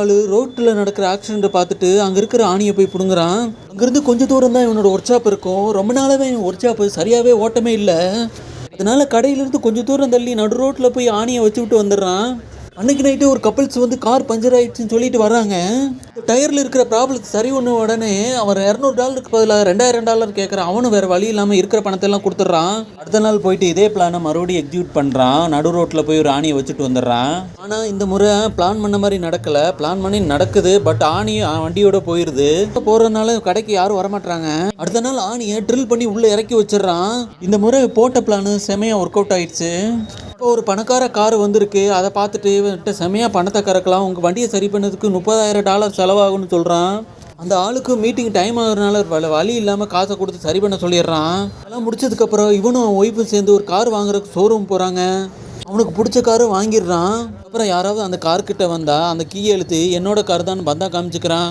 ஆளு ரோட்டில் நடக்கிற ஆக்சிடென்ட்டை பார்த்துட்டு அங்கே இருக்கிற ஆணியை போய் பிடுங்குறான். அங்கேருந்து கொஞ்சம் தூரம் தான் இவனோட ஒர்க் ஷாப் இருக்கும். ரொம்ப நாளாகவே என் ஒர்க் ஷாப் சரியாகவே ஓட்டமே இல்லை. அதனால் கடையிலேருந்து கொஞ்சம் தூரம் தள்ளி நடு ரோட்டில் போய் ஆணியை வச்சு விட்டு வந்துடுறான். அன்னைக்கு நைட்டு ஒரு கப்பல்ஸ் வந்து கார் பஞ்சர் ஆயிடுச்சுன்னு சொல்லிட்டு வராங்க டயரில் இருக்கிற ப்ராப்ளத்தை சரி ஒன்று உடனே அவன் இரநூறு டாலருக்கு பதிலாக ரெண்டாயிரம் டாலர் கேட்குறான் அவனும் வேறு வழி இல்லாமல் இருக்கிற பணத்தெல்லாம் கொடுத்துட்றான். அடுத்த நாள் போயிட்டு இதே பிளானை மறுபடியும் எக்ஸிக்யூட் பண்ணுறான் நடு ரோட்டில் போய் ஒரு ஆணியை வச்சுட்டு வந்துடுறான். ஆனால் இந்த முறை பிளான் பண்ண மாதிரி நடக்கலை. பிளான் பண்ணி நடக்குது பட் ஆணி வண்டியோட போயிடுது போகிறதுனால கடைக்கு யாரும் வரமாட்டாங்க அடுத்த நாள் ஆணியை ட்ரில் பண்ணி உள்ளே இறக்கி வச்சிடுறான். இந்த முறை போட்ட பிளான் செமையாக ஒர்க் அவுட் ஆயிடுச்சு. இப்போ ஒரு பணக்கார கார் வந்திருக்கு அதை பார்த்துட்டு இவன்கிட்ட செமையாக பணத்தை கறக்கலாம் உங்கள் வண்டியை சரி பண்ணதுக்கு முப்பதாயிரம் டாலர் செலவாகும்னு சொல்கிறான் அந்த ஆளுக்கு மீட்டிங் டைம் ஆகுறதுனால வ- வழி இல்லாமல் காசை கொடுத்து சரி பண்ண சொல்லிடுறான். அதெல்லாம் முடிச்சதுக்கப்புறம் இவனும் ஒய்ஃபும் சேர்ந்து ஒரு கார் வாங்குறதுக்கு ஷோரூம் போகிறாங்க அவனுக்கு பிடிச்ச காரும் வாங்கிடுறான். அப்புறம் யாராவது அந்த கார்கிட்ட வந்தால் அந்த கீயை எழுத்து என்னோட கார் தான் வந்தால் காமிச்சுக்கிறான்.